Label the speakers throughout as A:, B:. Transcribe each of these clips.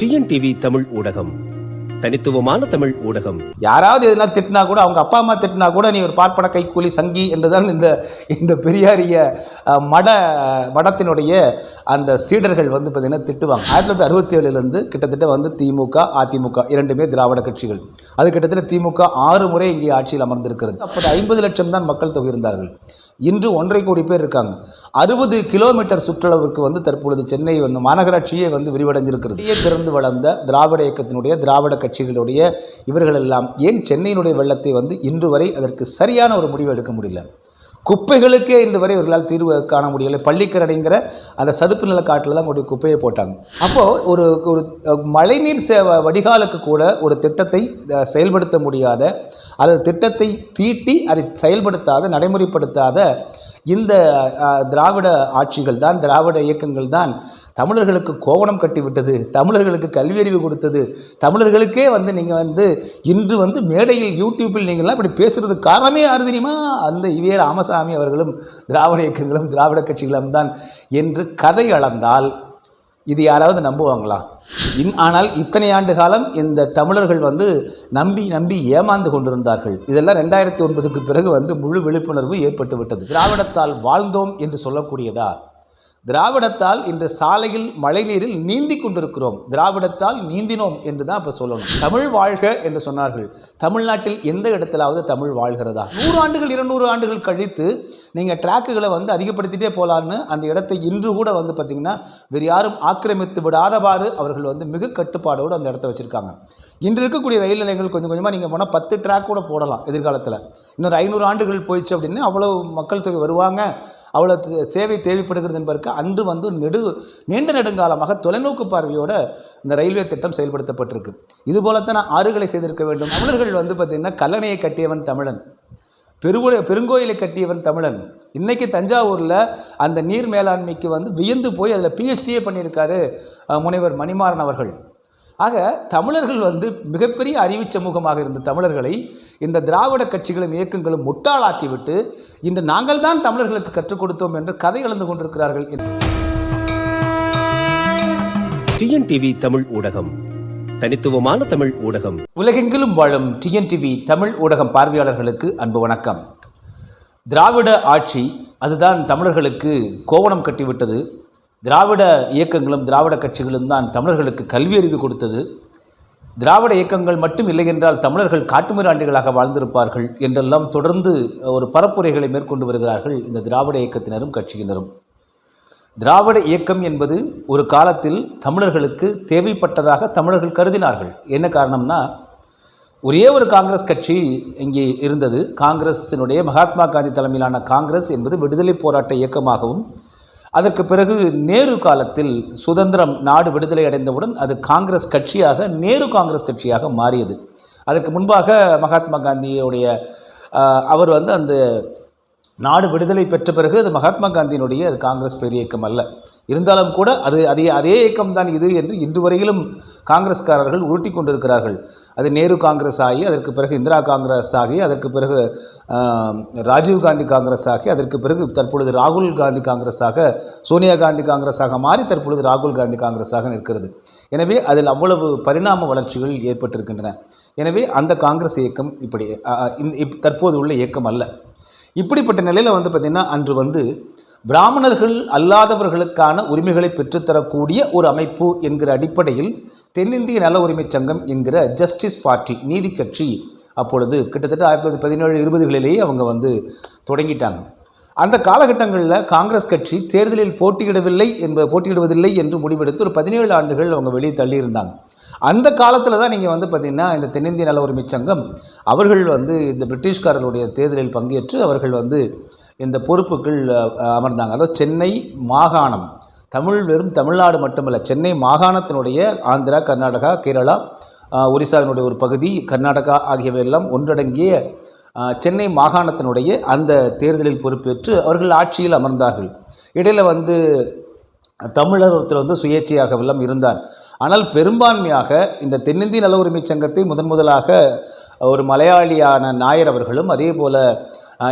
A: TNTV Tamil ஊடகம். தனித்துவமான தமிழ் ஊடகம்.
B: யாராவது எதுனா திட்டினா கூட அவங்க அப்பா அம்மா திட்டினா கூட நீ ஒரு பார்ப்பன கைக்கூலி சங்கி என்றுதான் இந்த இந்த பெரியாரிய மட மடத்தினுடைய அந்த சீடர்கள் வந்து பார்த்தீங்கன்னா திட்டுவாங்க. ஆயிரத்தி தொள்ளாயிரத்தி அறுபத்தி ஏழுலேருந்து கிட்டத்தட்ட வந்து திமுக அதிமுக இரண்டுமே திராவிட கட்சிகள். அது கிட்டத்தட்ட திமுக ஆறு முறை இங்கே ஆட்சியில் அமர்ந்திருக்கிறது. அப்போது ஐம்பது லட்சம் தான் மக்கள் தொகை இருந்தார்கள். இன்று ஒன்றரை கோடி பேர் இருக்காங்க. அறுபது கிலோமீட்டர் சுற்றளவுக்கு வந்து தற்பொழுது சென்னை வந்து மாநகராட்சியே வந்து விரிவடைஞ்சிருக்கிறது இங்கே பிறந்து வளர்ந்த திராவிட இயக்கத்தினுடைய திராவிட கட்சிகளுடைய இவர்கள் எல்லாம் ஏன் சென்னையினுடைய வெள்ளத்தை வந்து இன்று வரை அதற்கு சரியான ஒரு முடிவு எடுக்க முடியல? குப்பைகளுக்கே இன்று வரை இவர்களால் தீர்வு காண முடியலை. பள்ளிக்கரடைங்கிற அந்த சதுப்பு நில காட்டில் தான் கொண்டு குப்பையை போட்டாங்க. அப்போது ஒரு ஒரு மழைநீர் சே வடிகாலுக்கு கூட ஒரு திட்டத்தை செயல்படுத்த முடியாத அல்லது திட்டத்தை தீட்டி அதை செயல்படுத்தாத நடைமுறைப்படுத்தாத இந்த திராவிட ஆட்சிகள் தான் திராவிட இயக்கங்கள் தான் தமிழர்களுக்கு கோவணம் கட்டிவிட்டது தமிழர்களுக்கு கல்வியறிவு கொடுத்தது. தமிழர்களுக்கே வந்து நீங்கள் வந்து இன்று வந்து மேடையில் யூடியூப்பில் நீங்கள்லாம் இப்படி பேசுகிறதுக்கு காரணமே யாரு தெரியுமா? அந்த இவே ராமசாமி அவர்களும் திராவிட இயக்கங்களும் திராவிட கட்சிகளும் தான் என்று கதை அளந்தால் இது யாராவது நம்புவாங்களா? இன் ஆனால் இத்தனை ஆண்டு காலம் இந்த தமிழர்கள் வந்து நம்பி நம்பி ஏமாந்து கொண்டிருந்தார்கள். இதெல்லாம் ரெண்டாயிரத்தி ஒன்பதுக்கு பிறகு வந்து முழு விழிப்புணர்வு ஏற்பட்டு விட்டது திராவிடத்தால் வாழ்ந்தோம் என்று சொல்லக்கூடியதா? திராவிடத்தால் இன்று சாலையில் மழைநீரில் நீந்தி கொண்டிருக்கிறோம். திராவிடத்தால் நீந்தினோம் என்று தான் இப்போ சொல்லணும். தமிழ் வாழ்க என்று சொன்னார்கள். தமிழ்நாட்டில் எந்த இடத்திலாவது தமிழ் வாழ்கிறதா? நூறு ஆண்டுகள் இருநூறு ஆண்டுகள் கழித்து நீங்கள் ட்ராக்குகளை வந்து அதிகப்படுத்திட்டே போகலான்னு அந்த இடத்தை இன்று கூட வந்து பார்த்திங்கன்னா வேறு யாரும் ஆக்கிரமித்து விடாதவாறு அவர்கள் வந்து மிக கட்டுப்பாடோடு அந்த இடத்த வச்சுருக்காங்க. இன்று இருக்கக்கூடிய ரயில் நிலையங்கள் கொஞ்சம் கொஞ்சமாக நீங்கள் போனால் பத்து ட்ராக் கூட போடலாம் எதிர்காலத்தில். இன்னொரு ஐநூறு ஆண்டுகள் போயிடுச்சு அப்படின்னு அவ்வளோ மக்கள் தொகை வருவாங்க. அவ்வளோ சேவை தேவைப்படுகிறது என்பதற்கு அன்று வந்து நெடு நீண்ட நெடுங்காலமாக தொலைநோக்கு பார்வையோட இந்த ரயில்வே திட்டம் செயல்படுத்தப்பட்டிருக்கு. இதுபோலத்தான் ஆறுகளை செய்திருக்க வேண்டும். தமிழர்கள் வந்து பார்த்திங்கன்னா கல்லணையை கட்டியவன் தமிழன். பெருகுட பெருங்கோயிலை கட்டியவன் தமிழன். இன்றைக்கி தஞ்சாவூரில் அந்த நீர் மேலாண்மைக்கு வந்து வியந்து போய் அதில் பிஹெச்டியே பண்ணியிருக்காரு முனைவர் மணிமாறன் அவர்கள். ஆக தமிழர்கள் வந்து மிகப்பெரிய அறிவு சமூகமாக இருந்த தமிழர்களை இந்த திராவிட கட்சிகளும் இயக்கங்களும் முட்டாளாக்கிவிட்டு இன்று நாங்கள் தான் தமிழர்களுக்கு கற்றுக் கொடுத்தோம் என்று கதை இழந்து கொண்டிருக்கிறார்கள் என்று.
A: டிஎன்டிவி தமிழ் ஊடகம் தனித்துவமான தமிழ் ஊடகம்.
B: உலகெங்கிலும் வாழும் டிஎன்டிவி தமிழ் ஊடகம் பார்வையாளர்களுக்கு அன்பு வணக்கம். திராவிட ஆட்சி அதுதான் தமிழர்களுக்கு கோவணம் கட்டிவிட்டது. திராவிட இயக்கங்களும் திராவிட கட்சிகளும் தான் தமிழர்களுக்கு கல்வி அறிவு கொடுத்தது. திராவிட இயக்கங்கள் மட்டும் இல்லை என்றால் தமிழர்கள் காட்டுமிராண்டிகளாக வாழ்ந்திருப்பார்கள் என்றெல்லாம் தொடர்ந்து ஒரு பரப்புரைகளை மேற்கொண்டு வருகிறார்கள் இந்த திராவிட இயக்கத்தினரும் கட்சியினரும். திராவிட இயக்கம் என்பது ஒரு காலத்தில் தமிழர்களுக்கு தேவைப்பட்டதாக தமிழர்கள் கருதினார்கள். என்ன காரணம்னா ஒரே ஒரு காங்கிரஸ் கட்சி இங்கே இருந்தது. காங்கிரஸினுடைய மகாத்மா காந்தி தலைமையிலான காங்கிரஸ் என்பது விடுதலை போராட்ட இயக்கமாகவும் அதற்கு பிறகு நேரு காலத்தில் சுதந்திரம் நாடு விடுதலை அடைந்தவுடன் அது காங்கிரஸ் கட்சியாக நேரு காங்கிரஸ் கட்சியாக மாறியது. அதற்கு முன்பாக மகாத்மா காந்தியுடைய அவர் வந்து அந்த நாடு விடுதலை பெற்ற பிறகு அது மகாத்மா காந்தியினுடைய அது காங்கிரஸ் பெரிய இயக்கம் அல்ல. இருந்தாலும் கூட அது அதே அதே இயக்கம்தான் இது என்று இன்று வரையிலும் காங்கிரஸ்காரர்கள் உருட்டி கொண்டிருக்கிறார்கள். அது நேரு காங்கிரஸ் ஆகி அதற்கு பிறகு இந்திரா காங்கிரஸ் ஆகி அதற்கு பிறகு ராஜீவ் காந்தி காங்கிரஸ் ஆகி அதற்கு பிறகு தற்பொழுது ராகுல் காந்தி காங்கிரஸாக சோனியா காந்தி காங்கிரஸாக மாறி தற்பொழுது ராகுல் காந்தி காங்கிரஸாக நிற்கிறது. எனவே அதில் அவ்வளவு பரிணாம வளர்ச்சிகள் ஏற்பட்டிருக்கின்றன. எனவே அந்த காங்கிரஸ் இயக்கம் இப்படி இந்த இப்- தற்போது உள்ள இயக்கம் அல்ல. இப்படிப்பட்ட நிலையில் வந்து பார்த்திங்கன்னா அன்று வந்து பிராமணர்கள் அல்லாதவர்களுக்கான உரிமைகளை பெற்றுத்தரக்கூடிய ஒரு அமைப்பு என்கிற அடிப்படையில் தென்னிந்திய நல உரிமைச் சங்கம் என்கிற ஜஸ்டிஸ் பார்ட்டி நீதி கட்சி அப்பொழுது கிட்டத்தட்ட ஆயிரத்தி தொள்ளாயிரத்தி பதினேழு இருபதுகளிலேயே அவங்க வந்து தொடங்கிட்டாங்க. அந்த காலகட்டங்களில் காங்கிரஸ் கட்சி தேர்தலில் போட்டியிடவில்லை என்ப போட்டியிடுவதில்லை என்று முடிவெடுத்து ஒரு பதினேழு ஆண்டுகள் அவங்க வெளியே தள்ளியிருந்தாங்க. அந்த காலத்தில் தான் நீங்கள் வந்து பார்த்திங்கன்னா இந்த தென்னிந்திய நல உரிமை சங்கம் அவர்கள் வந்து இந்த பிரிட்டிஷ்காரர்களுடைய தேர்தலில் பங்கேற்று அவர்கள் வந்து இந்த பொறுப்புகள் அமர்ந்தாங்க. அதாவது சென்னை மாகாணம் தமிழ் வெறும் தமிழ்நாடு மட்டுமல்ல சென்னை மாகாணத்தினுடைய ஆந்திரா கர்நாடகா கேரளா ஒரிசாவினுடைய ஒரு பகுதி கர்நாடகா ஆகியவையெல்லாம் ஒன்றடங்கிய சென்னை மாகாணத்தினுடைய அந்த தேர்தலில் பொறுப்பேற்று அவர்கள் ஆட்சியில் அமர்ந்தார்கள். இடையில் வந்து தமிழர் ஒருத்தர் வந்து சுயேட்சையாகவெல்லாம் இருந்தார். ஆனால் பெரும்பான்மையாக இந்த தென்னிந்திய நல உரிமை சங்கத்தை முதன் முதலாக ஒரு மலையாளியான நாயர் அவர்களும் அதே போல்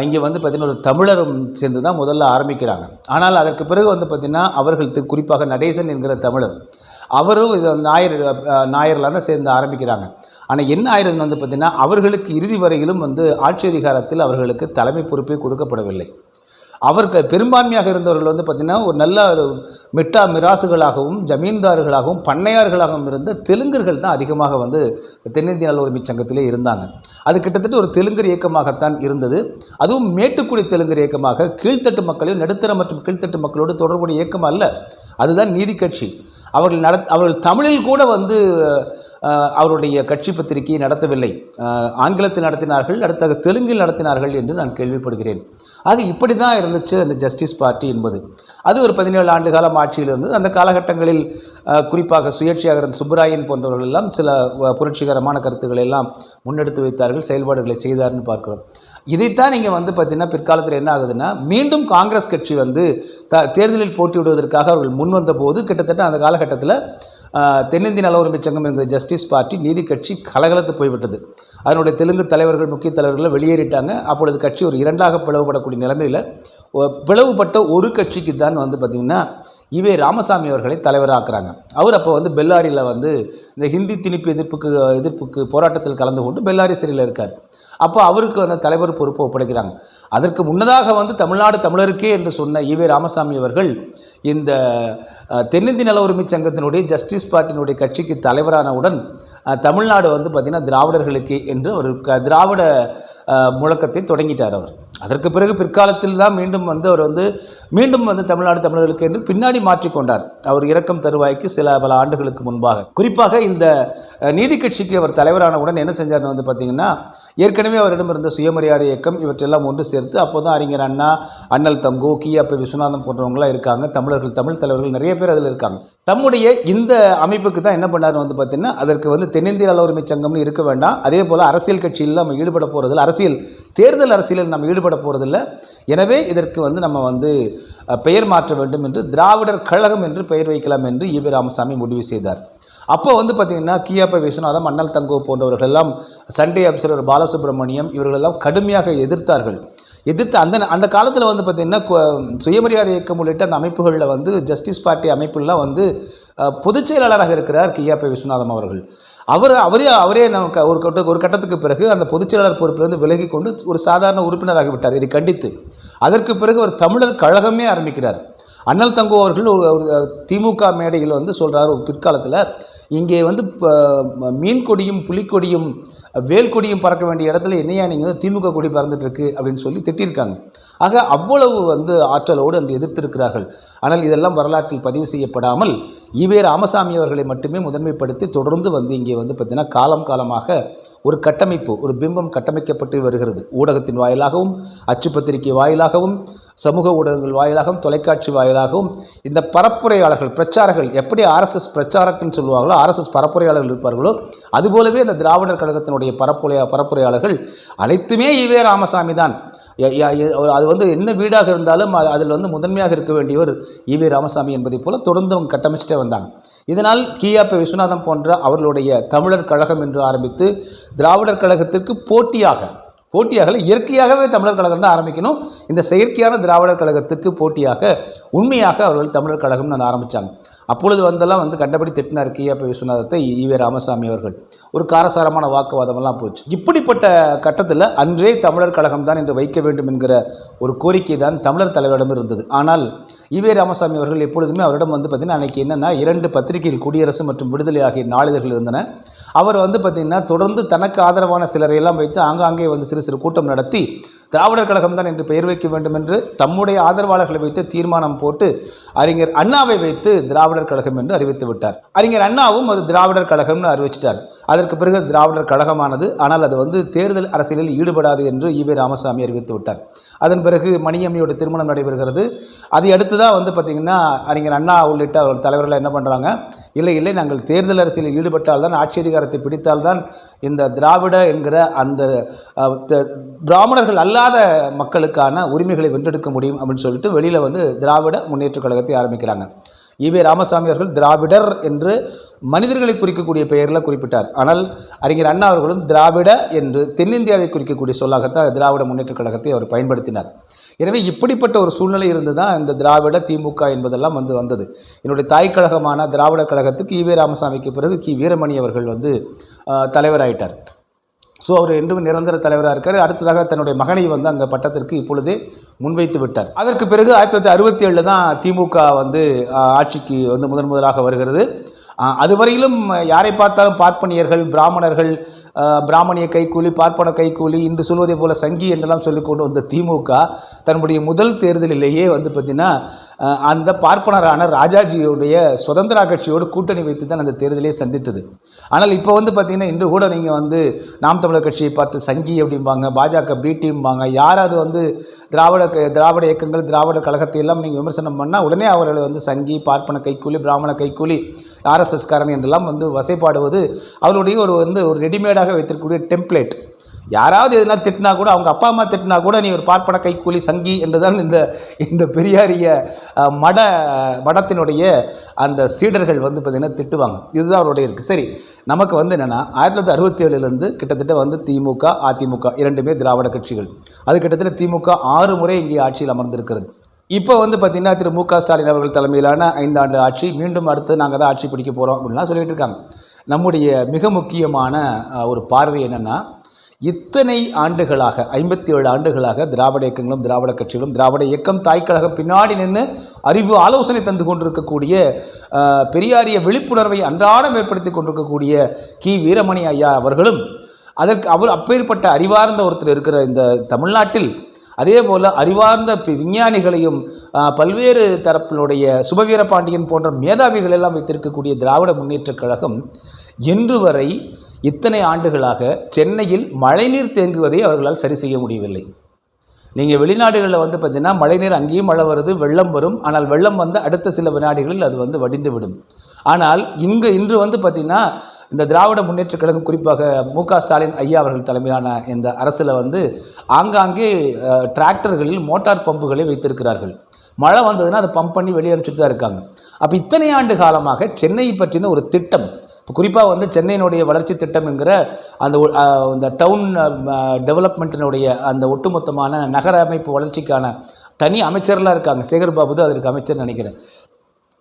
B: இங்கே வந்து பார்த்திங்கன்னா ஒரு தமிழரும் சேர்ந்து தான் முதல்ல ஆரம்பிக்கிறாங்க. ஆனால் அதற்கு பிறகு வந்து பார்த்திங்கன்னா அவர்கள் குறிப்பாக நடேசன் என்கிற தமிழர் அவரும் இது நாயர் நாயரில் தான் சேர்ந்து ஆரம்பிக்கிறாங்க. ஆனால் என்ன ஆயிருதுன்னு வந்து பார்த்திங்கன்னா அவர்களுக்கு இறுதி வரையிலும் வந்து ஆட்சி அதிகாரத்தில் அவர்களுக்கு தலைமை பொறுப்பே கொடுக்கப்படவில்லை. அவர்கள் பெரும்பான்மையாக இருந்தவர்கள் வந்து பார்த்திங்கன்னா ஒரு நல்ல ஒரு மிட்டா மிராசுகளாகவும் ஜமீன்தார்களாகவும் பண்ணையார்களாகவும் இருந்த தெலுங்கர்கள் தான் அதிகமாக வந்து தென்னிந்திய நல உரிமைச் சங்கத்திலே இருந்தாங்க. அது கிட்டத்தட்ட ஒரு தெலுங்கர் இயக்கமாகத்தான் இருந்தது. அதுவும் மேட்டுக்குடி தெலுங்கர் இயக்கமாக கீழ்த்தட்டு மக்களையும் நடுத்தர மற்றும் கீழ்த்தட்டு மக்களோடு தொடர்புடைய இயக்கம் அல்ல. அதுதான் நீதி கட்சி. அவர்கள் நட அவர்கள் தமிழில் கூட வந்து அவருடைய கட்சி பத்திரிகையை நடத்தவில்லை. ஆங்கிலத்தில் நடத்தினார்கள் அடுத்த தெலுங்கில் நடத்தினார்கள் என்று நான் கேள்விப்படுகிறேன். ஆக இப்படி தான் இருந்துச்சு அந்த ஜஸ்டிஸ் பார்ட்டி என்பது. அது ஒரு பதினேழு ஆண்டு காலம் ஆட்சியில் இருந்தது. அந்த காலகட்டங்களில் குறிப்பாக சுயேட்சையாக இருந்த சுப்பராயன் போன்றவர்கள் எல்லாம் சில புரட்சிகரமான கருத்துக்களை எல்லாம் முன்னெடுத்து வைத்தார்கள் செயல்பாடுகளை செய்தார்னு பார்க்கிறோம். இதைத்தான் நீங்கள் வந்து பார்த்தீங்கன்னா பிற்காலத்தில் என்ன ஆகுதுன்னா மீண்டும் காங்கிரஸ் கட்சி வந்து த தேர்தலில் போட்டியிடுவதற்காக அவர்கள் முன்வந்த போது கிட்டத்தட்ட அந்த காலகட்டத்தில் தென்னிந்திய நல உரிமைச் சங்கம் என்கிற ஜஸ்டிஸ் பார்ட்டி நீதி கட்சி கலகலத்து போய்விட்டது. அதனுடைய தெலுங்கு தலைவர்கள் முக்கிய தலைவர்கள் வெளியேறிட்டாங்க. அப்பொழுது கட்சி ஒரு இரண்டாக பிளவுபடக்கூடிய நிலைமையில் பிளவுபட்ட ஒரு கட்சிக்கு தான் வந்து பார்த்திங்கன்னா இவே ராமசாமி அவர்களை தலைவராக்குறாங்க. அவர் அப்போ வந்து பெல்லாரியில் வந்து இந்த ஹிந்தி திணிப்பு எதிர்ப்புக்கு எதிர்ப்புக்கு போராட்டத்தில் கலந்து கொண்டு பெல்லாரி சிறையில் இருக்கார். அப்போ அவருக்கு வந்து தலைவர் பொறுப்பை ஒப்படைக்கிறாங்க. அதற்கு முன்னதாக வந்து தமிழ்நாடு தமிழருக்கே என்று சொன்ன இவே ராமசாமி அவர்கள் இந்த தென்னிந்திய நல உரிமைச் சங்கத்தினுடைய ஜஸ்டிஸ் பார்ட்டியினுடைய கட்சிக்கு தலைவரானவுடன் தமிழ்நாடு வந்து பார்த்திங்கன்னா திராவிடர்களுக்கு என்று ஒரு க- திராவிட முழக்கத்தை தொடங்கிட்டார் அவர். அதற்கு பிறகு பிற்காலத்தில் தான் மீண்டும் வந்து அவர் வந்து மீண்டும் வந்து தமிழ்நாடு தமிழர்களுக்கு என்று பின்னாடி மாற்றிக்கொண்டார் அவர் இறக்கம் தருவாய்க்கு சில பல ஆண்டுகளுக்கு முன்பாக. குறிப்பாக இந்த நீதி கட்சிக்கு அவர் தலைவரானவுடன் என்ன செஞ்சார்னு வந்து பார்த்தீங்கன்னா ஏற்கனவே அவரிடம் இருந்த சுயமரியாதை இயக்கம் இவற்றெல்லாம் ஒன்று சேர்த்து அப்போதான் அறிஞர் அண்ணா அண்ணல் கி. கியாப்ப விஸ்வநாதன் போன்றவங்களாம் இருக்காங்க. தமிழர்கள் தமிழ் தலைவர்கள் நிறைய பேர் அதில் இருக்காங்க. தம்முடைய இந்த அமைப்புக்கு தான் என்ன பண்ணார் வந்து பார்த்தீங்கன்னா அதற்கு வந்து தென்னிந்திய அளவுரிமை சங்கம்னு இருக்க வேண்டாம். அதே போல் அரசியல் கட்சியில் நம்ம ஈடுபட போகிறதில்ல அரசியல் தேர்தல் அரசியலில் நம்ம ஈடுபட போகிறதில்ல எனவே இதற்கு வந்து நம்ம வந்து பெயர் மாற்ற வேண்டும் என்று திராவிடர் கழகம் என்று பெயர் வைக்கலாம் என்று ஈபி ராமசாமி முடிவு செய்தார். அப்போ வந்து பார்த்திங்கன்னா கியாப்ப விஸ்வநாதம் அண்ணல் தங்கோ போன்றவர்கள் எல்லாம் சண்டே அப்சரர் பாலசுப்ரமணியம் இவர்களெல்லாம் கடுமையாக எதிர்த்தார்கள். எதிர்த்து அந்த அந்த காலத்தில் வந்து பார்த்திங்கன்னா சுயமரியாதை இயக்கம் உள்ளிட்ட அந்த அமைப்புகளில் வந்து ஜஸ்டிஸ் பார்ட்டி அமைப்புலாம் வந்து பொதுச் செயலாளராக இருக்கிறார் கியாப்ப விஸ்வநாதம் அவர்கள். அவர் அவரே அவரே நமக்கு ஒரு கட்ட ஒரு கட்டத்துக்கு பிறகு அந்த பொதுச் செயலாளர் பொறுப்பிலிருந்து விலகி கொண்டு ஒரு சாதாரண உறுப்பினராகிவிட்டார் இதை கண்டித்து. அதற்கு பிறகு ஒரு தமிழர் கழகமே ஆரம்பிக்கிறார். அண்ணல் தங்கோ அவர்கள் ஒரு திமுக மேடையில் வந்து சொல்கிறார் பிற்காலத்தில் இங்கே வந்து மீன்கொடியும் மீன் கொடியும் புலிக்கொடியும் வேல் கொடியும் பறக்க வேண்டிய இடத்துல என்னையா நீங்கள் வந்து திமுக கொடி பறந்துட்டு இருக்கு அப்படின்னு சொல்லி திட்டிருக்காங்க. ஆக அவ்வளவு வந்து ஆற்றலோடு அன்று எதிர்த்திருக்கிறார்கள். ஆனால் இதெல்லாம் வரலாற்றில் பதிவு செய்யப்படாமல் ஈவே ராமசாமி அவர்களை மட்டுமே முதன்மைப்படுத்தி தொடர்ந்து வந்து இங்கே வந்து பார்த்தீங்கன்னா காலம் காலமாக ஒரு கட்டமைப்பு ஒரு பிம்பம் கட்டமைக்கப்பட்டு வருகிறது. ஊடகத்தின் வாயிலாகவும் அச்சுப்பத்திரிகை வாயிலாகவும் சமூக ஊடகங்கள் வாயிலாகவும் தொலைக்காட்சி வாயிலாகவும் இந்த பரப்புரையாளர்கள் பிரச்சாரர்கள் எப்படி ஆர்எஸ்எஸ் பிரச்சாரக்குன்னு சொல்லுவாங்களோ ஆர்எஸ்எஸ் பரப்புரையாளர்கள் இருப்பார்களோ அதுபோலவே இந்த திராவிடர் கழகத்தினுடைய பரப்புரையா பரப்புரையாளர்கள் அனைத்துமே இவே ராமசாமி தான். அது வந்து என்ன வீடாக இருந்தாலும் அது- அதில் வந்து முதன்மையாக இருக்க வேண்டியவர் ஈவே ராமசாமி என்பதைப் போல தொடர்ந்து அவங்க கட்டமைச்சிட்டே வந்தாங்க. இதனால் கியாப்ப விஸ்வநாதம் போன்ற அவர்களுடைய தமிழர் கழகம் என்று ஆரம்பித்து திராவிடர் கழகத்திற்கு போட்டியாக போட்டியாகல. இயற்கையாகவே தமிழர் கழகம் தான் ஆரம்பிக்கணும். இந்த செயற்கையான திராவிடர் கழகத்துக்கு போட்டியாக உண்மையாக அவர்கள் தமிழர் கழகம்னு ஆரம்பித்தாங்க அப்பொழுது வந்தெல்லாம் வந்து கண்டபடி திட்டினார் கியாப்ப விஸ்வநாதத்தை ஈவே ராமசாமி அவர்கள். ஒரு காரசாரமான வாக்குவாதமெல்லாம் போச்சு. இப்படிப்பட்ட கட்டத்தில் அன்றே தமிழர் கழகம் தான் என்று வைக்க வேண்டும் என்கிற ஒரு கோரிக்கை தான் தமிழர் தலைவரிடம் இருந்தது. ஆனால் ஈவே ராமசாமி அவர்கள் எப்பொழுதுமே அவரிடம் வந்து பார்த்திங்கன்னா அன்னைக்கு என்னென்னா இரண்டு பத்திரிகைகள் குடியரசு மற்றும் விடுதலை ஆகிய நாளிதழ்கள் இருந்தன. அவர் வந்து பார்த்திங்கன்னா தொடர்ந்து தனக்கு ஆதரவான சிலரை எல்லாம் வைத்து ஆங்காங்கே வந்து சிறு சிறு கூட்டம் நடத்தி திராவிடர் கழகம் தான் என்று பெயர் வைக்க வேண்டும் என்று தம்முடைய ஆதரவாளர்களை வைத்து தீர்மானம் போட்டு அறிஞர் அண்ணாவை வைத்து திராவிடர் கழகம் என்று அறிவித்து விட்டார். அறிஞர் அண்ணாவும் அது திராவிடர் கழகம்னு அறிவிச்சிட்டார். அதற்கு பிறகு திராவிடர் கழகமானது ஆனால் அது வந்து தேர்தல் அரசியலில் ஈடுபடாது என்று ஈவே ராமசாமி அறிவித்து விட்டார். அதன் பிறகு மணியம்மையோட திருமணம் நடைபெறுகிறது. அதை அடுத்து தான் வந்து பார்த்திங்கன்னா அறிஞர் அண்ணா உள்ளிட்ட அவர்கள் தலைவர்கள் என்ன பண்ணுறாங்க இல்லை இல்லை நாங்கள் தேர்தல் அரசியலில் ஈடுபட்டால் தான் ஆட்சி அதிகாரத்தை பிடித்தால்தான் இந்த திராவிட என்கிற அந்த பிராமணர்கள் அல்லா இல்லாத மக்களுக்கான உரிமைகளை வென்றெடுக்க முடியும் அப்படின்னு சொல்லிட்டு வெளியில் வந்து திராவிட முன்னேற்றக் கழகத்தை ஆரம்பிக்கிறாங்க. ஈவே ராமசாமி அவர்கள் திராவிடர் என்று மனிதர்களை குறிக்கக்கூடிய பெயரில் குறிப்பிட்டார். ஆனால் அறிஞர் அண்ணா அவர்களும் திராவிட என்று தென்னிந்தியாவை குறிக்கக்கூடிய சொல்லாகத்தான் திராவிட முன்னேற்றக் கழகத்தை அவர் பயன்படுத்தினார். எனவே இப்படிப்பட்ட ஒரு சூழ்நிலை இருந்து தான் இந்த திராவிட திமுக என்பதெல்லாம் வந்து வந்தது. என்னுடைய தாய் கழகமான திராவிட கழகத்துக்கு ஈவே ராமசாமிக்கு பிறகு கி. வீரமணி அவர்கள் வந்து தலைவராயிட்டார். ஸோ அவர் என்றும் நிரந்தர தலைவராக இருக்கார். அடுத்ததாக தன்னுடைய மகனை வந்து அங்கே பட்டத்திற்கு இப்பொழுதே முன்வைத்து விட்டார். அதற்கு பிறகு ஆயிரத்தி தொள்ளாயிரத்தி அறுபத்தி ஏழில் தான் திமுக வந்து ஆட்சிக்கு வந்து முதன் முதலாக வருகிறது. அதுவரையிலும் யாரை பார்த்தாலும் பார்ப்பனியர்கள் பிராமணர்கள் பிராமணிய கைக்கூலி பார்ப்பன கைக்கூலி இன்று சொல்வதை போல சங்கி என்றெல்லாம் சொல்லிக் கொண்டு வந்த திமுக தன்னுடைய முதல் தேர்தலிலேயே வந்து பார்த்திங்கன்னா அந்த பார்ப்பனரான ராஜாஜியுடைய சுதந்திரா கட்சியோடு கூட்டணி வைத்து தான் அந்த தேர்தலையே சந்தித்தது. ஆனால் இப்போ வந்து பார்த்திங்கன்னா இன்று கூட நீங்கள் வந்து நாம் தமிழர் கட்சியை பார்த்து சங்கி அப்படிம்பாங்க பாஜக பி டீம்பாங்க யாராவது வந்து திராவிட திராவிட இயக்கங்கள் திராவிட கழகத்தை எல்லாம் நீங்கள் விமர்சனம் பண்ணால் உடனே அவர்களை வந்து சங்கி பார்ப்பன கைக்கூலி பிராமண கைக்கூலி ஆர்எஸ்எஸ் காரன் என்றெல்லாம் வந்து வசைப்பாடுவது அவருடைய ஒரு வந்து ஒரு ரெடிமேடாக வைத்திருக்கக்கூடிய டெம்ப்ளேட் யாராவது எதுனா திட்டினா கூட அவங்க அப்பா அம்மா திட்டினா கூட நீ ஒரு பார்ப்பன கைக்கூலி சங்கி என்றுதான் இந்த இந்த பெரியாரிய மட மடத்தினுடைய அந்த சீடர்கள் வந்து பார்த்திங்கன்னா திட்டுவாங்க. இதுதான் அவருடைய இருக்குது சரி நமக்கு வந்து என்னென்னா ஆயிரத்தி தொள்ளாயிரத்தி அறுபத்தி ஏழுலேருந்து கிட்டத்தட்ட வந்து திமுக அதிமுக இரண்டுமே திராவிட கட்சிகள். அது கிட்டத்தட்ட திமுக ஆறு முறை இங்கே ஆட்சியில் அமர்ந்திருக்கிறது. இப்போ வந்து பார்த்திங்கன்னா திரு மு க ஸ்டாலின் அவர்கள் தலைமையிலான ஐந்தாண்டு ஆட்சி மீண்டும் அடுத்து நாங்கள் தான் ஆட்சி பிடிக்க போகிறோம் அப்படின்லாம் சொல்லிட்டு இருக்காங்க. நம்முடைய மிக முக்கியமான ஒரு பார்வை என்னென்னா இத்தனை ஆண்டுகளாக ஐம்பத்தி ஏழு ஆண்டுகளாக திராவிட இயக்கங்களும் திராவிட கட்சிகளும் திராவிட இயக்கம் தாய்க்கழகம் பின்னாடி நின்று அறிவு ஆலோசனை தந்து கொண்டிருக்கக்கூடிய பெரியாரிய விழிப்புணர்வை அன்றாடம் ஏற்படுத்தி கொண்டிருக்கக்கூடிய கி. வீரமணி ஐயா அவர்களும் அதற்கு அவர் அப்பேற்பட்ட அறிவார்ந்த ஒருத்தர் இருக்கிற இந்த தமிழ்நாட்டில் அதே போல் அறிவார்ந்த விஞ்ஞானிகளையும் பல்வேறு தரப்பினுடைய சுபவீர பாண்டியன் போன்ற மேதாவிகள் எல்லாம் வைத்திருக்கக்கூடிய திராவிட முன்னேற்றக் கழகம் இன்று வரை இத்தனை ஆண்டுகளாக சென்னையில் மழைநீர் தேங்குவதை அவர்களால் சரி செய்ய முடியவில்லை. நீங்கள் வெளிநாடுகளில் வந்து பார்த்தீங்கன்னா மழைநீர் அங்கேயும் மழை வருது வெள்ளம் வரும். ஆனால் வெள்ளம் வந்து அடுத்த சில வினாடிகளில் அது வந்து வடிந்து விடும். ஆனால் இங்கு இன்று வந்து பார்த்திங்கன்னா இந்த திராவிட முன்னேற்ற கழகம் குறிப்பாக மு க ஸ்டாலின் ஐயா அவர்கள் தலைமையிலான இந்த அரசில் வந்து ஆங்காங்கே டிராக்டர்களில் மோட்டார் பம்புகளை வைத்திருக்கிறார்கள். மழை வந்ததுன்னா அதை பம்ப் பண்ணி வெளியே அனுப்பிச்சிட்டு தான் இருக்காங்க. அப்போ இத்தனை ஆண்டு காலமாக சென்னையை பற்றின ஒரு திட்டம் இப்போ குறிப்பாக வந்து சென்னையினுடைய வளர்ச்சி திட்டம் என்கிற அந்த இந்த டவுன் டெவலப்மெண்ட்டினுடைய அந்த ஒட்டுமொத்தமான நகர அமைப்பு வளர்ச்சிக்கான தனி அமைச்சர்லாம் இருக்காங்க. சேகர் பாபு தான் அதற்கு அமைச்சர் நினைக்கிறேன்.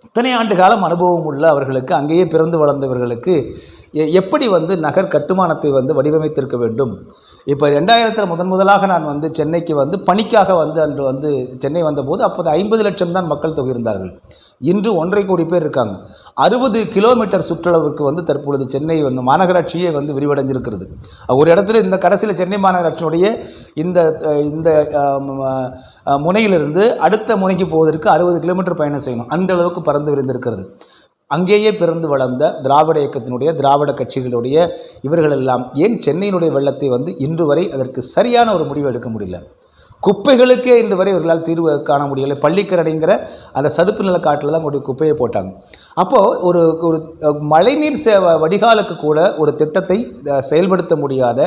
B: இத்தனை ஆண்டு காலம் அனுபவம் உள்ள அவர்களுக்கு அங்கேயே பிறந்து வளர்ந்தவர்களுக்கு எப்படி வந்து நகர் கட்டுமானத்தை வந்து வடிவமைத்திருக்க வேண்டும்? இப்போ ரெண்டாயிரத்தில் முதன் முதலாக நான் வந்து சென்னைக்கு வந்து பணிக்காக வந்து அன்று வந்து சென்னை வந்தபோது அப்போது ஐம்பது லட்சம் தான் மக்கள் தொகை இருந்தார்கள். இன்று ஒன்றரை கோடி பேர் இருக்காங்க. அறுபது கிலோமீட்டர் சுற்றளவுக்கு வந்து தற்பொழுது சென்னை வந்து மாநகராட்சியே வந்து விரிவடைஞ்சிருக்கிறது. ஒரு இடத்துல இந்த கடைசியில் சென்னை மாநகராட்சியுடைய இந்த இந்த முனையிலிருந்து அடுத்த முனைக்கு போவதற்கு அறுபது கிலோமீட்டர் பயணம் செய்யணும். அந்த அளவுக்கு பறந்து விரிந்திருக்கிறது. அங்கேயே பிறந்து வளர்ந்த திராவிட இயக்கத்தினுடைய திராவிட கட்சிகளுடைய இவர்களெல்லாம் ஏன் சென்னையினுடைய வெள்ளத்தை வந்து இன்று வரை அதற்கு சரியான ஒரு முடிவு எடுக்க முடியல? குப்பைகளுக்கே இன்று வரை இவர்களால் தீர்வு காண முடியலை. பள்ளிக்கரடைங்கிற அந்த சதுப்பு நில காட்டில் தான் கொண்டு குப்பையை போட்டாங்க. அப்போது ஒரு ஒரு மழைநீர் சே வடிகாலுக்கு கூட ஒரு திட்டத்தை செயல்படுத்த முடியாத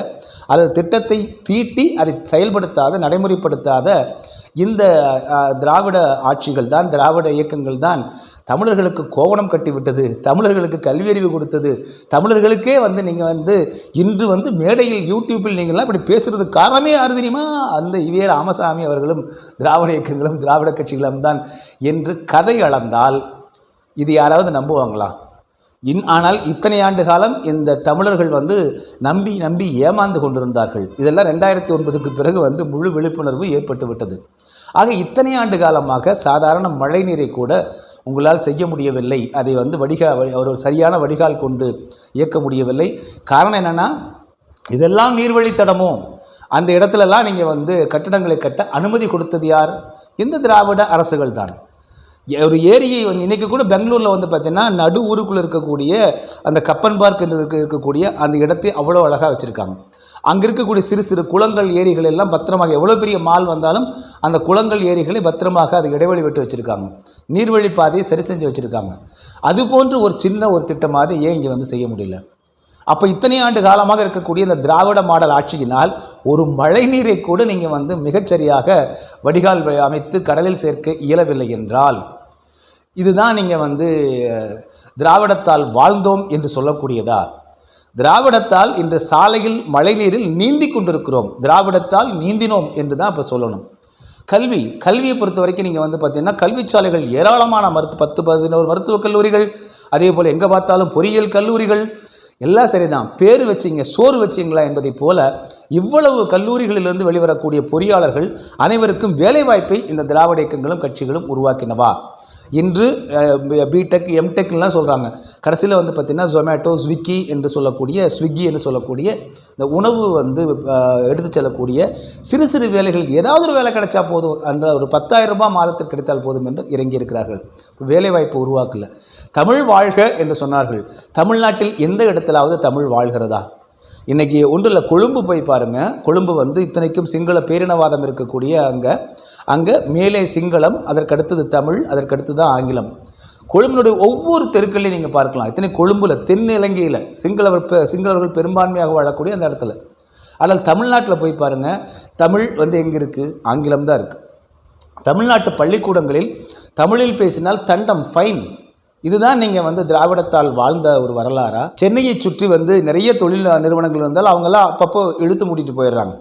B: அல்லது திட்டத்தை தீட்டி அதை செயல்படுத்தாத நடைமுறைப்படுத்தாத இந்த திராவிட ஆட்சிகள் தான் திராவிட இயக்கங்கள் தான் தமிழர்களுக்கு கோவணம் கட்டிவிட்டது தமிழர்களுக்கு கல்வியறிவு கொடுத்தது தமிழர்களுக்கே வந்து நீங்கள் வந்து இன்று வந்து மேடையில் யூடியூப்பில் நீங்கள்லாம் இப்படி பேசுகிறதுக்கு காரணமே யாரு தெரியுமா? அந்த இவே ராமசாமி அவர்களும் திராவிட இயக்கங்களும் திராவிட கட்சிகளும் தான் என்று கதை அளந்தால் இது யாராவது நம்புவாங்களா? இன் ஆனால் இத்தனை ஆண்டு காலம் இந்த தமிழர்கள் வந்து நம்பி நம்பி ஏமாந்து கொண்டிருந்தார்கள். இதெல்லாம் ரெண்டாயிரத்தி ஒன்பதுக்கு பிறகு வந்து முழு விழிப்புணர்வு ஏற்பட்டு விட்டது ஆக இத்தனை ஆண்டு காலமாக சாதாரண மழை நீரை கூட உங்களால் செய்ய முடியவில்லை. அதை வந்து வடிகா ஒரு சரியான வடிகால் கொண்டு இயக்க முடியவில்லை. காரணம் என்னென்னா இதெல்லாம் நீர்வழித்தடமோ அந்த இடத்துலலாம் நீங்கள் வந்து கட்டடங்களை கட்ட அனுமதி கொடுத்தது யார்? இந்த திராவிட அரசுகள் தான் ஒரு ஏரியை வந்து இன்றைக்கி கூட பெங்களூரில் வந்து பார்த்திங்கன்னா நடு ஊருக்குள்ளே இருக்கக்கூடிய அந்த கப்பன் பார்க் என்று இருக்க இருக்கக்கூடிய அந்த இடத்தை அவ்வளோ அழகாக வச்சுருக்காங்க. அங்கே இருக்கக்கூடிய சிறு சிறு குளங்கள் ஏரிகள் எல்லாம் பத்திரமாக எவ்வளோ பெரிய மால் வந்தாலும் அந்த குளங்கள் ஏரிகளை பத்திரமாக அது இடைவெளி விட்டு வச்சுருக்காங்க. நீர்வழி பாதையை சரி செஞ்சு வச்சுருக்காங்க. அது போன்று ஒரு சின்ன ஒரு திட்டமாக ஏன் இங்கே வந்து செய்ய முடியல? அப்போ இத்தனை ஆண்டு காலமாக இருக்கக்கூடிய இந்த திராவிட மாடல் ஆட்சியினால் ஒரு மழை நீரை கூட நீங்கள் வந்து மிகச்சரியாக வடிகால் அமைத்து கடலில் சேர்க்க இயலவில்லை என்றால் இதுதான் நீங்கள் வந்து திராவிடத்தால் வாழ்ந்தோம் என்று சொல்லக்கூடியதா? திராவிடத்தால் இன்று சாலையில் மழைநீரில் நீந்தி கொண்டிருக்கிறோம். திராவிடத்தால் நீந்தினோம் என்று தான் இப்போ சொல்லணும். கல்வி கல்வியை பொறுத்த வரைக்கும் நீங்கள் வந்து பார்த்தீங்கன்னா கல்விச்சாலைகள் ஏராளமான மருத்து பத்து பதினோரு மருத்துவக் கல்லூரிகள் அதே போல் எங்கே பார்த்தாலும் பொறியியல் கல்லூரிகள் எல்லாம் சரிதான். பேர் வச்சிங்க சோறு வச்சிங்களா என்பதைப் போல இவ்வளவு கல்லூரிகளிலிருந்து வெளிவரக்கூடிய பொறியாளர்கள் அனைவருக்கும் வேலைவாய்ப்பை இந்த திராவிட இயக்கங்களும் கட்சிகளும் உருவாக்கினவா? இன்று பிடெக் எம்டெக்லாம் சொல்கிறாங்க கடைசியில் வந்து பார்த்திங்கன்னா ஜொமேட்டோ ஸ்விக்கி என்று சொல்லக்கூடிய ஸ்விக்கி என்று சொல்லக்கூடிய இந்த உணவு வந்து எடுத்து எடுத்துச் செல்லக்கூடிய சிறு சிறு வேலைகள் ஏதாவது ஒரு வேலை கிடைச்சா போதும் என்ற ஒரு பத்தாயிரம் ரூபாய் மாதத்திற்கு கிடைத்தால் போதும் என்று இறங்கி இருக்கிறார்கள் வேலைவாய்ப்பு உருவாக்கல. தமிழ் வாழ்க என்று சொன்னார்கள். தமிழ்நாட்டில் எந்த இடத்திலாவது தமிழ் வாழ்கிறதா? இன்றைக்கி ஒன்றும் கொழும்பு போய் பாருங்கள் கொழும்பு வந்து இத்தனைக்கும் சிங்கள பேரினவாதம் இருக்கக்கூடிய அங்கே. அங்கே மேலே சிங்களம் அதற்கடுத்தது தமிழ் அதற்கடுத்து தான் ஆங்கிலம். கொழும்பினுடைய ஒவ்வொரு தெருக்கள்லையும் நீங்கள் பார்க்கலாம். இத்தனை கொழும்பில் தென் இலங்கையில் சிங்களவர் பெ- சிங்களவர்கள் பெரும்பான்மையாக வாழக்கூடிய அந்த இடத்துல. ஆனால் தமிழ்நாட்டில் போய் பாருங்கள் தமிழ் வந்து எங்கே இருக்குது ஆங்கிலம் தான் இருக்குது தமிழ்நாட்டு பள்ளிக்கூடங்களில் தமிழில் பேசினால் தண்டம் ஃபைன். இதுதான் நீங்கள் வந்து திராவிடத்தால் வாழ்ந்த ஒரு வரலாறா? சென்னையை சுற்றி வந்து நிறைய தொழில் நிறுவனங்கள் இருந்தால் அவங்களாம் அப்பப்போ இழுத்து மூடிட்டு போயிடுறாங்க.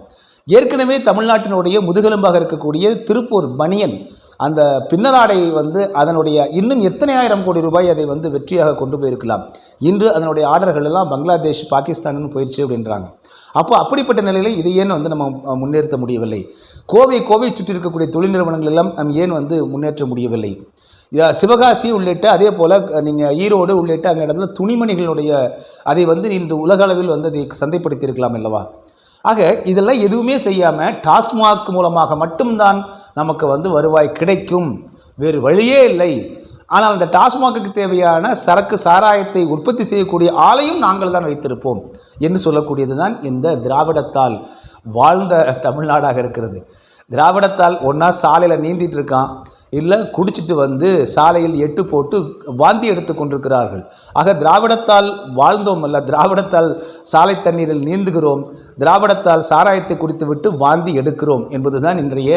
B: ஏற்கனவே தமிழ்நாட்டினுடைய முதுகெலும்பாக இருக்கக்கூடிய திருப்பூர் பனியன் அந்த பின்னலாடை வந்து அதனுடைய இன்னும் எத்தனை ஆயிரம் கோடி ரூபாய் அதை வந்து வெற்றியாக கொண்டு போயிருக்கலாம். இன்று அதனுடைய ஆர்டர்கள் எல்லாம் பங்களாதேஷ் பாகிஸ்தானுன்னு போயிடுச்சு அப்படின்றாங்க. அப்போ அப்படிப்பட்ட நிலையில் இதை ஏன் வந்து நம்ம முன்னேற்ற முடியவில்லை? கோவை கோவை சுற்றி இருக்கக்கூடிய தொழில் நிறுவனங்கள் எல்லாம் நம் ஏன் வந்து முன்னேற்ற முடியவில்லை? சிவகாசி உள்ளிட்ட அதே போல் நீங்கள் ஈரோடு உள்ளிட்ட அங்கே இடத்துல துணிமணிகளுடைய அதை வந்து இன்று உலக அளவில் வந்து அதை சந்தைப்படுத்தியிருக்கலாம் அல்லவா? ஆக இதெல்லாம் எதுவுமே செய்யாமல் டாஸ்மாக் மூலமாக மட்டும்தான் நமக்கு வந்து வருவாய் கிடைக்கும். வேறு வழியே இல்லை. ஆனால் அந்த டாஸ்மாகுக்கு தேவையான சரக்கு சாராயத்தை உற்பத்தி செய்யக்கூடிய ஆலையும் நாங்கள் தான் வைத்திருப்போம் என்று சொல்லக்கூடியது தான் இந்த திராவிடத்தால் வாழ்ந்த தமிழ்நாடாக இருக்கிறது. திராவிடத்தால் ஒன்றா சாலையில் நீந்திட்டு இருக்கான். இல்லை குடிச்சிட்டு வந்து சாலையில் எட்டு போட்டு வாந்தி எடுத்து கொண்டிருக்கிறார்கள். ஆக திராவிடத்தால் வாழ்ந்தோம் அல்ல திராவிடத்தால் சாலை தண்ணீரில் நீந்துகிறோம் திராவிடத்தால் சாராயத்தை குடித்துவிட்டு வாந்தி எடுக்கிறோம் என்பதுதான் இன்றைய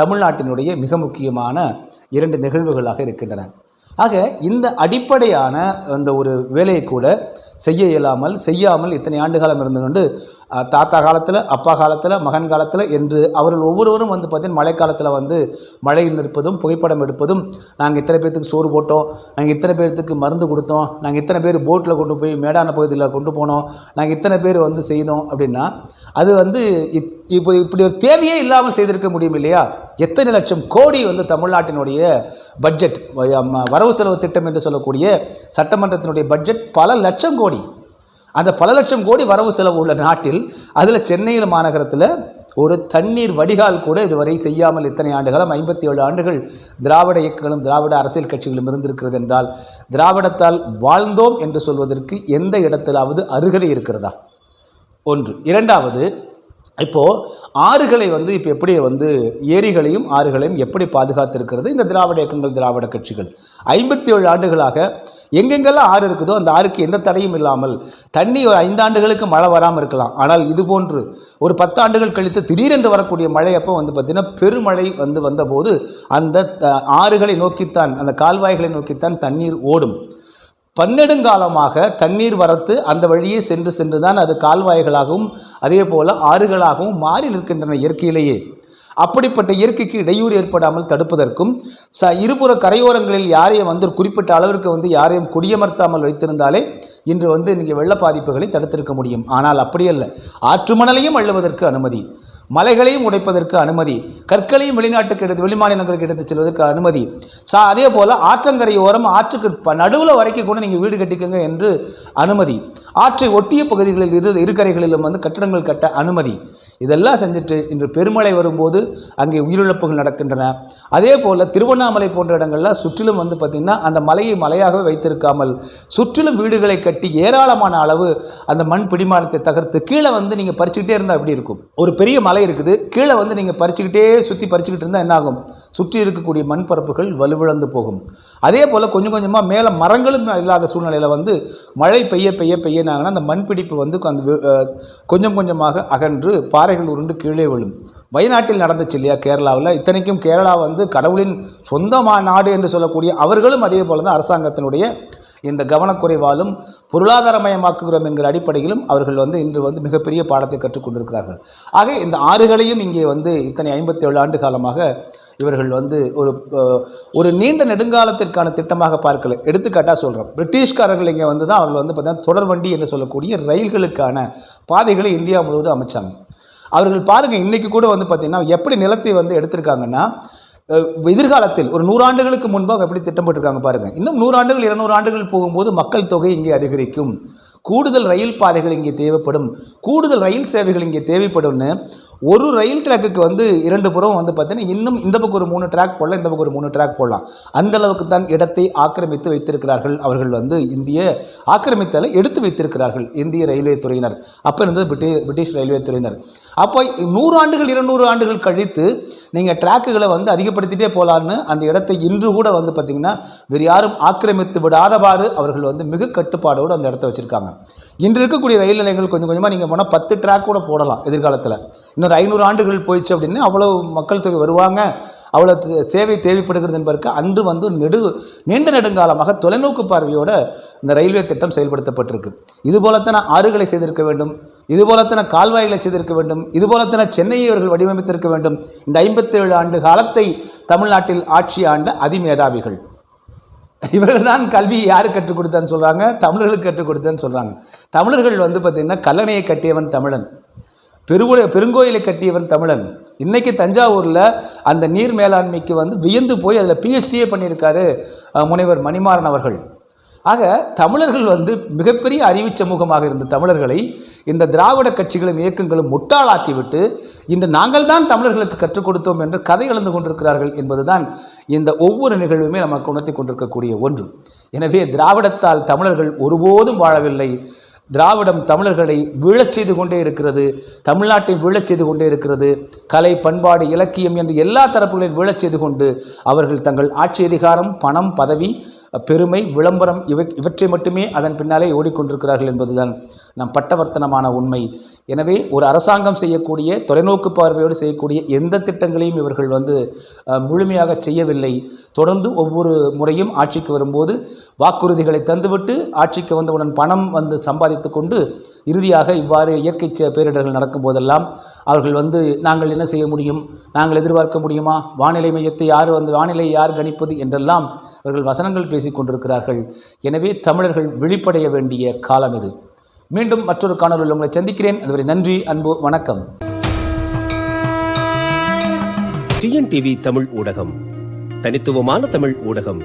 B: தமிழ்நாட்டினுடைய மிக முக்கியமான இரண்டு நிகழ்வுகளாக இருக்கின்றன. ஆக இந்த அடிப்படையான அந்த ஒரு வேலையை கூட செய்ய இயலாமல் செய்யாமல் இத்தனை ஆண்டு காலம் இருந்து கொண்டு தாத்தா காலத்தில் அப்பா காலத்தில் மகன் காலத்தில் என்று அவர்கள் ஒவ்வொருவரும் வந்து பார்த்தீங்கன்னா மழைக்காலத்தில் வந்து மழையில் நிற்பதும் புகைப்படம் எடுப்பதும் நாங்கள் இத்தனை பேர்த்துக்கு சோறு போட்டோம் நாங்கள் இத்தனை பேர்த்துக்கு மருந்து கொடுத்தோம் நாங்கள் இத்தனை பேர் போட்டில் கொண்டு போய் மேடான பகுதியில் கொண்டு போனோம் நாங்கள் இத்தனை பேர் வந்து செய்தோம் அப்படின்னா அது வந்து இத் இப்போ இப்படி ஒரு தேவையே இல்லாமல் செய்திருக்க முடியும் இல்லையா? எத்தனை லட்சம் கோடி வந்து தமிழ்நாட்டினுடைய பட்ஜெட் வ- வரவு செலவு திட்டம் என்று சொல்லக்கூடிய சட்டமன்றத்தினுடைய பட்ஜெட் பல லட்சம் கோடி. அந்த பல லட்சம் கோடி வரவு செலவு உள்ள நாட்டில் அதில் சென்னையில் மாநகரத்தில் ஒரு தண்ணீர் வடிகால் கூட இதுவரை செய்யாமல் இத்தனை ஆண்டுகளும் ஐம்பத்தி ஏழு ஆண்டுகள் திராவிட இயக்கங்களும் திராவிட அரசியல் கட்சிகளும் இருந்திருக்கிறது என்றால் திராவிடத்தால் வாழ்ந்தோம் என்று சொல்வதற்கு எந்த இடத்திலாவது அருகதை இருக்கிறதா? ஒன்று. இரண்டாவது இப்போது ஆறுகளை வந்து இப்போ எப்படி வந்து ஏரிகளையும் ஆறுகளையும் எப்படி பாதுகாத்திருக்கிறது? இந்த திராவிட இயக்கங்கள் திராவிட கட்சிகள். ஐம்பத்தி ஏழு ஆண்டுகளாக எங்கெங்கெல்லாம் ஆறு இருக்குதோ அந்த ஆறுக்கு எந்த தடையும் இல்லாமல் தண்ணி ஒரு ஐந்தாண்டுகளுக்கு மழை வராமல் இருக்கலாம். ஆனால் இது போன்று ஒரு பத்தாண்டுகள் கழித்து திடீரென்று வரக்கூடிய மழை அப்போ வந்து பார்த்திங்கன்னா பெருமழை வந்து வந்தபோது அந்த ஆறுகளை நோக்கித்தான் அந்த கால்வாய்களை நோக்கித்தான் தண்ணீர் ஓடும். பன்னெடுங்காலமாக தண்ணீர் வரத்து அந்த வழியே சென்று சென்று தான் அது கால்வாய்களாகவும் அதே போல் ஆறுகளாகவும் மாறி நிற்கின்றன இயற்கையிலேயே. அப்படிப்பட்ட இயற்கைக்கு இடையூறு ஏற்படாமல் தடுப்பதற்கும் ச இருபுற கரையோரங்களில் யாரையும் வந்து குறிப்பிட்ட அளவிற்கு வந்து யாரையும் குடியமர்த்தாமல் வைத்திருந்தாலே இன்று வந்து நீங்கள் வெள்ள பாதிப்புகளை தடுத்திருக்க முடியும். ஆனால் அப்படியல்ல. ஆற்று மணலையும் அள்ளுவதற்கு அனுமதி. மலைகளையும் உடைப்பதற்கு அனுமதி. கற்களையும் வெளிநாட்டுக்கு எடுத்து வெளிமாநிலங்களுக்கு எடுத்து செல்வதற்கு அனுமதி. சா அதே போல் ஆற்றங்கரையோரம் ஆற்றுக்கு ப நடுவில் வரைக்கும் கூட நீங்கள் வீடு கட்டிக்கோங்க என்று அனுமதி. ஆற்றை ஒட்டிய பகுதிகளில் இரு இருக்கரைகளிலும் வந்து கட்டடங்கள் கட்ட அனுமதி. இதெல்லாம் செஞ்சுட்டு இன்று பெருமழை வரும்போது அங்கே உயிரிழப்புகள் நடக்கின்றன. அதே போல் திருவண்ணாமலை போன்ற இடங்கள்லாம் சுற்றிலும் வந்து பார்த்திங்கன்னா அந்த மலையை மலையாகவே வைத்திருக்காமல் சுற்றிலும் வீடுகளை கட்டி ஏராளமான அளவு அந்த மண் பிடிமானத்தை தகர்த்து கீழே வந்து நீங்கள் பறிச்சுக்கிட்டே இருந்தால் எப்படி இருக்கும்? ஒரு பெரிய மலை இருக்குது கீழே வந்து நீங்கள் பறிச்சுக்கிட்டே சுற்றி பறிச்சுக்கிட்டு இருந்தால் என்ன ஆகும் சுற்றி இருக்கக்கூடிய மண் பரப்புகள் வலுவிழந்து போகும். அதே போல் கொஞ்சம் கொஞ்சமாக மேலே மரங்களும் இல்லாத சூழ்நிலையில் வந்து மழை பெய்ய பெய்ய பெய்யினாங்கன்னா அந்த மண் பிடிப்பு வந்து அந்த கொஞ்சம் கொஞ்சமாக அகன்று பாறைகள் உருண்டு கீழே விழும். வயநாட்டில் நடந்துச்சு இல்லையா கேரளாவில். இத்தனைக்கும் கேரளா வந்து கடவுளின் சொந்த நாடு என்று சொல்லக்கூடிய அவர்களும் அதே போல தான் அரசாங்கத்தினுடைய இந்த கவனக்குறைவாலும் பொருளாதாரமயமாக்குகிறோம் என்கிற அடிப்படையிலும் அவர்கள் வந்து இன்று வந்து மிகப்பெரிய பாடத்தை கற்றுக்கொண்டிருக்கிறார்கள் ஆக இந்த ஆறுகளையும் இங்கே வந்து இத்தனை ஐம்பத்தேழு ஆண்டு காலமாக இவர்கள் வந்து ஒரு ஒரு நீண்ட நெடுங்காலத்திற்கான திட்டமாக பார்க்கல. எடுத்துக்காட்டாக சொல்கிறோம் பிரிட்டிஷ்காரர்கள் இங்கே வந்து தான் அவர்கள் வந்து பார்த்தீங்கன்னா தொடர்வண்டி என்று சொல்லக்கூடிய ரயில்களுக்கான பாதைகளை இந்தியா முழுவதும் அமைச்சாங்க. அவர்கள் பாருங்கள் இன்றைக்கி கூட வந்து பார்த்திங்கன்னா எப்படி நிலத்தை வந்து எடுத்திருக்காங்கன்னா எதிர்காலத்தில் ஒரு நூறாண்டுகளுக்கு முன்பாக எப்படி திட்டமிட்டிருக்காங்க பாருங்கள் இன்னும் நூறாண்டுகள் இருநூறு ஆண்டுகள் போகும்போது மக்கள் தொகை இங்கே அதிகரிக்கும். கூடுதல் ரயில் பாதைகள் இங்கே தேவைப்படும். கூடுதல் ரயில் சேவைகள் இங்கே தேவைப்படும்னு ஒரு ரயில் ட்ராக்குக்கு வந்து இரண்டு புறம் வந்து பார்த்தீங்கன்னா இன்னும் இந்த பக்கம் ஒரு மூணு ட்ராக் போடலாம் இந்த பக்கம் ஒரு மூணு ட்ராக் போடலாம். அந்த அளவுக்கு தான் இடத்தை ஆக்கிரமித்து வைத்திருக்கிறார்கள் அவர்கள் வந்து இந்திய ஆக்கிரமித்தலை எடுத்து வைத்திருக்கிறார்கள் இந்திய ரயில்வே துறையினர். அப்போ இருந்தது பிரிட்டி பிரிட்டிஷ் ரயில்வே துறையினர். அப்போ நூறு ஆண்டுகள் இருநூறு ஆண்டுகள் கழித்து நீங்கள் ட்ராக்குகளை வந்து அதிகப்படுத்திட்டே போகலான்னு அந்த இடத்தை இன்று கூட வந்து பார்த்திங்கன்னா வேறு யாரும் ஆக்கிரமித்து விடாதவாறு அவர்கள் வந்து மிக கட்டுப்பாடோடு அந்த இடத்த வச்சுருக்காங்க. இன்று இருக்கக்கூடிய ரயில் நிலையங்கள் கொஞ்சம் கொஞ்சமாக நீங்கள் போனால் பத்து ட்ராக் கூட போடலாம் எதிர்காலத்தில். இன்னும் இன்னொரு ஐநூறு ஆண்டுகள் போயிடுச்சு அப்படின்னு அவ்வளோ மக்கள் தொகை வருவாங்க. அவ்வளோ சேவை தேவைப்படுகிறது என்பதற்கு அன்று வந்து நெடு நீண்ட நெடுங்காலமாக தொலைநோக்கு பார்வையோட இந்த ரயில்வே திட்டம் செயல்படுத்தப்பட்டிருக்கு. இது போலத்தன ஆறுகளை செய்திருக்க வேண்டும். இது போலத்தன கால்வாய்களை செய்திருக்க வேண்டும். இது போலத்தான சென்னையை இவர்கள் வடிவமைத்திருக்க வேண்டும். இந்த ஐம்பத்தேழு ஆண்டு காலத்தை தமிழ்நாட்டில் ஆட்சி ஆண்ட அதிமேதாவிகள். இவர்கள் தான் கல்வி யார் கற்றுக் கொடுத்தான்னு சொல்கிறாங்க தமிழர்களுக்கு கற்றுக் கொடுத்தேன்னு சொல்கிறாங்க தமிழர்கள் வந்து பார்த்திங்கன்னா கல்லணையை கட்டியவன் தமிழன். பெருவுட பெருங்கோயிலை கட்டியவன் தமிழன். இன்றைக்கி தஞ்சாவூரில் அந்த நீர் மேலாண்மைக்கு வந்து வியந்து போய் அதில் பிஹெச்டியே பண்ணியிருக்காரு முனைவர் மணிமாறன் அவர்கள். ஆக தமிழர்கள் வந்து மிகப்பெரிய அறிவு சமூகமாக இருந்த தமிழர்களை இந்த திராவிட கட்சிகளும் இயக்கங்களும் முட்டாளாக்கிவிட்டு இன்று நாங்கள் தான் தமிழர்களுக்கு கற்றுக் கொடுத்தோம் என்று கதை எழுந்து கொண்டிருக்கிறார்கள் என்பதுதான் இந்த ஒவ்வொரு நிகழ்வுமே நமக்கு உணர்த்தி கொண்டிருக்கக்கூடிய ஒன்று. எனவே திராவிடத்தால் தமிழர்கள் ஒருபோதும் வாழவில்லை. திராவிடம் தமிழர்களை வீழச் செய்து கொண்டே இருக்கிறது தமிழ்நாட்டை வீழச் செய்து கொண்டே இருக்கிறது கலை பண்பாடு இலக்கியம் என்று எல்லா தரப்புகளையும் வீழச் செய்து கொண்டு அவர்கள் தங்கள் ஆட்சி அதிகாரம் பணம் பதவி பெருமை விளம்பரம் இவை இவற்றை மட்டுமே அதன் பின்னாலே ஓடிக்கொண்டிருக்கிறார்கள் என்பதுதான் நம் பட்டவர்த்தனமான உண்மை. எனவே ஒரு அரசாங்கம் செய்யக்கூடிய தொலைநோக்கு பார்வையோடு செய்யக்கூடிய எந்த திட்டங்களையும் இவர்கள் வந்து முழுமையாக செய்யவில்லை. தொடர்ந்து ஒவ்வொரு முறையும் ஆட்சிக்கு வரும்போது வாக்குறுதிகளை தந்துவிட்டு ஆட்சிக்கு வந்தவுடன் பணம் வந்து சம்பாதித்து கொண்டு இறுதியாக இவ்வாறு இயற்கை பேரிடர்கள் நடக்கும் போதெல்லாம் அவர்கள் வந்து நாங்கள் என்ன செய்ய முடியும்? நாங்கள் எதிர்பார்க்க முடியுமா? வானிலை மையத்தை யார் வந்து வானிலை யார் கணிப்பது? என்றெல்லாம் அவர்கள் வசனங்கள் பேசிக் கொண்டிருக்கிறார்கள் எனவே தமிழர்கள் விழிப்படைய வேண்டிய காலம் இது. மீண்டும் மற்றொரு காணொலியில் உங்களை சந்திக்கிறேன். அதுவரை நன்றி அன்பு வணக்கம்.
A: டிஎன்டிவி தமிழ் ஊடகம். தனித்துவமான தமிழ் ஊடகம்.